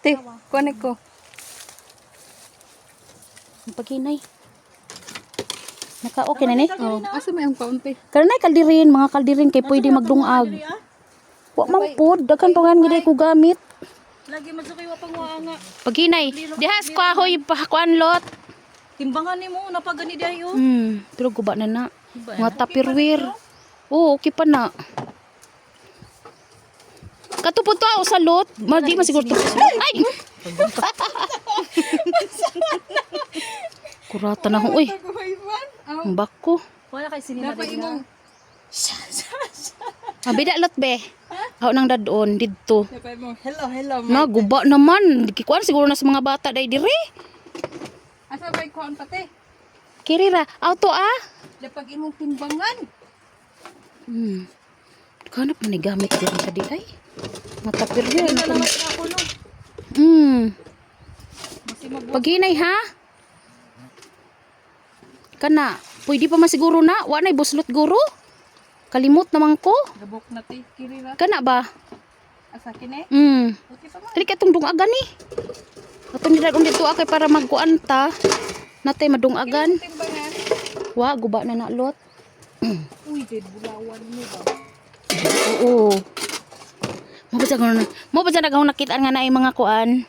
Te, kuanik ko. Ang paginay. Naka okay na ni. Oh, asa may ang kaunti? Karanay kaldirin, mga kaldirin kay pwede magdungag. Wa man pod, daghan pa nga giday ko gamit. Lagi man sa kayo pang nga. Paginay, dihas ko ahoy pa kuan lot. Timbangan ni mo, napagani di ayo. Hmm, pero guba na na. Mga tupperware. Oo, okay pa na. Katupod to ako sa lot. Ma, di man siguro to. Ay! Kurata na ho, uy. Ang bako. Wala kay sinina Dapat din imong Mabida lot be. Ako nang dadon didto. dapat imong hello hello. Na guba naman. Kikuan siguro na sa mga bata dai dire. Asa may kuan pati? Kirira, auto ah. Dapat imong timbangan. Hmm. Kanap man ni gamit diri ka di ay. Matapir yun. Wala naman ako no. Hmm. Paginay ha? Kana, pwede pa masiguro na. Wa na'y buslot guro. Kalimot naman ko. gabok na ti kirira. Kana ba? Asa kini? Hmm. Okay pa man. Dili ka itong dungagan ni. Atong nidadong dito akay para magkuan ta. Natay madungagan. Wa, guba na na lot. Uy, did bulawan mo ba? Oo. Mo ba sa mo ba sa nagahon nakita nga na mga kuan?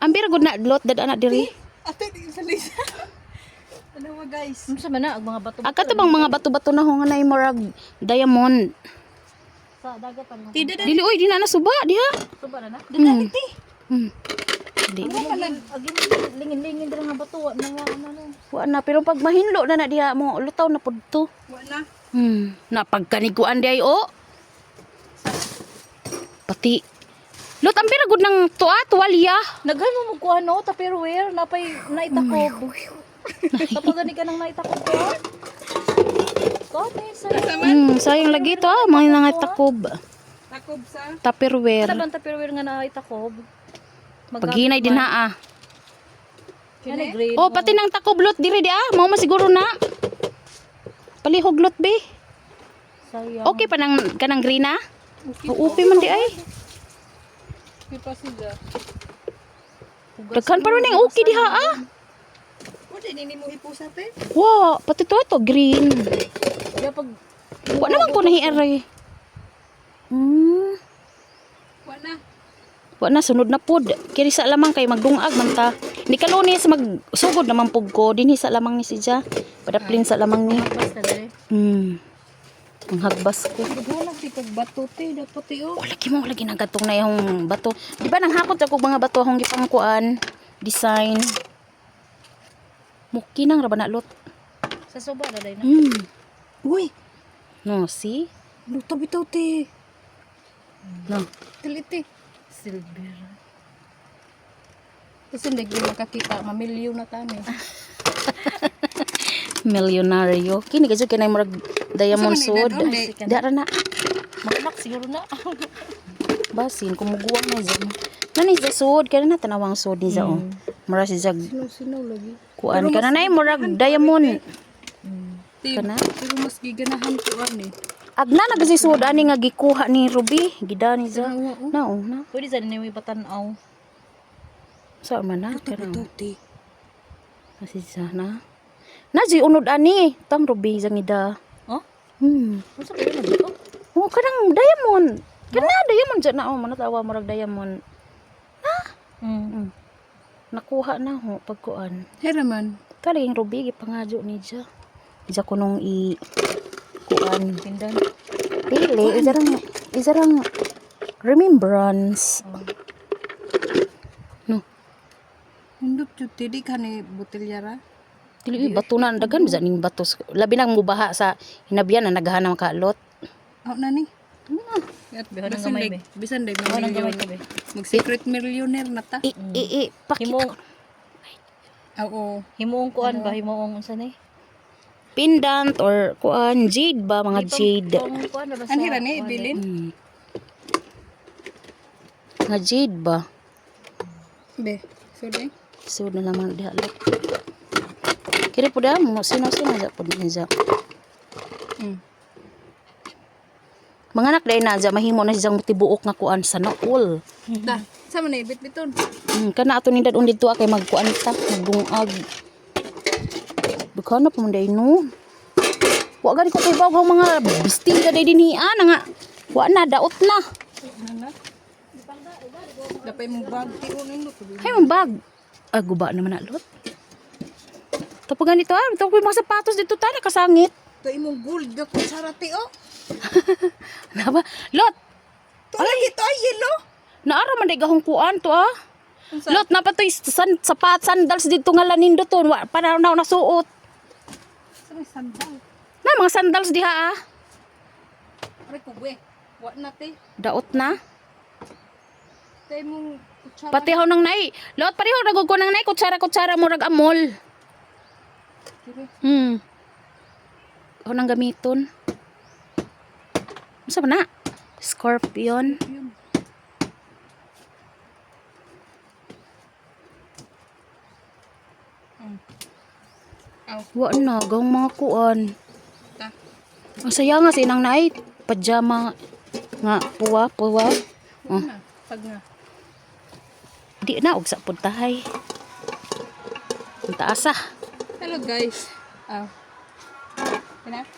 Ambir gud na lot dad anak diri. Ate di sa lisa. Ano mo guys? Unsa man na ang mga bato Aka to bang mga bato-bato na ho nga na murag diamond. sa dagat ano. Tida da. Dili oy di na nasuba diha. Suba na na. Hmm. Hmm. Di. Lingin-lingin din nga bato wa na ano no. Wa na pero pag mahinlo na na diha mo lutaw na pud to. Wa na. Hmm. Na pagkaniguan di ay o. Pati Lot ang pira gud ng tuwa tuwalya. Naghan mo magkuha no tupperware napay naitakob. Kapag gani ka nang naitakob ko. Hmm, sayang lagi to ah, mga nga takob. Takob sa. Tupperware. Sa bang tupperware nga naitakob. Paghinay din ha ah. Oh, pati nang takob lot diri di ah. Mao masiguro na. Palihog lot be. Sayang. Okay pa nang kanang green ah. Uupi man di ay. Kita sila. Daghan pa rin yung okay diha ah. Wa di nini mo ipusa te. Wow, pati to ito green. Kaya pag Wa naman ko nahiari. Hmm. Wa na. Wa na sunod na pod. Kiri sa lamang kay magdungag man ta. Ni kalunis magsugod naman pug ko dinhi sa lamang ni si Ja. Padaplin sa lamang ni. dali. Hmm. Ang hagbas ko. Wala kag bato te dapat ti oh. Wala mo lagi nagatong na yung bato. Di ba nang hapot ako mga bato akong gipangkuan design. Muki nang raba na lot. Sa suba na dali na. Hmm. Uy, No, see? luto bitaw te. No. Tiliti. Silver. Kasi hindi ko makakita, mamilyo na kami. Milyonaryo. Kini kadyo kinay murag diamond di. Dara na. Makmak siguro na. Basin kumuguang na dyan. Nani sa sword kaya na tanawang sword ni Zao. Mura si Jag Sino-sino lagi. kuan kana na murag diamond. Kana? pero mas giganahan ko ani. Agna na kasi sword ani nga gikuha ni Ruby, gida ni Za. Oh. Nao na. Pwede sa nini may patanaw. Sa man na kana. Kasi sana. Na di unod ani tang Ruby zangida. Oh? Hmm. Unsa ba na dito? Oh, kanang diamond. Kana diamond dyan na oh, manatawa murag diamond. Hmm. Mm. Nakuha na ho pagkuan. Heraman. Kaling Ruby gipangadyo ni Ja. Isa ko nung i kuan Tindan. Dili, isarang isarang remembrance. No, Hundot jud te di kani botilyara. Dili bato na dagan bisa ning bato. Labi nang mubaha sa hinabian na naghahanap ka lot. Aw nani. Bihan ng Bisan day, bisan day Ano nang gamay mamilyon. ko be? Mag secret millionaire na ta. I, i, i, pakita Himo ko. Oo. himuong kuan ba himuong unsa ni? Pendant or kuan jade ba mga jade. Na? Ano hira ni kuan, ibilin? Hmm. Nga jade ba? Be. So day. So na lamang diha. Kiri po da mo sino sino sa po niya. Mm. Mga anak dahil na dyan, mahimo na siyang tibuok nga kuan sa naul. Ta. Sama na ibit biton. Hmm, kana ato ni dadon dito kay magkuan ta, magdungag. Bukana pa man day no. Wa gani ko kay bawang mga bisting ka day dinhi ana nga. Wa na daot na. Dapay mong bag tiro nindot. Hay man bag. Ah, guba naman na lot. Tapos ganito ah, tapos mga sapatos dito ta kasangit. To imong gold ga kung sarate oh. Ano ba? Lot, To lagi to ay yellow. naara man gahong kuan to ah. Lot na pa to san, sapat sandals dito nga lanindo to. Wa pa na na nasuot. Sa sandal. Na mga sandals diha ah. Aray ko we. Wa na te. Daot na. Tay mong kutsara. Pati ho nang nai. Lot pareho nagug ko nang nai kutsara-kutsara mo rag amol. Kire. Hmm. Ako nang gamiton. Ba na? Scorpion. Mm. Aw, Wa na, gang mga kuan. ta. Ang saya nga sinang nai. Pajama nga puwa, puwa. Oh, Na, pag nga. di na og sa puntahay. Ang taas ah. Hello guys. Aw. Kana?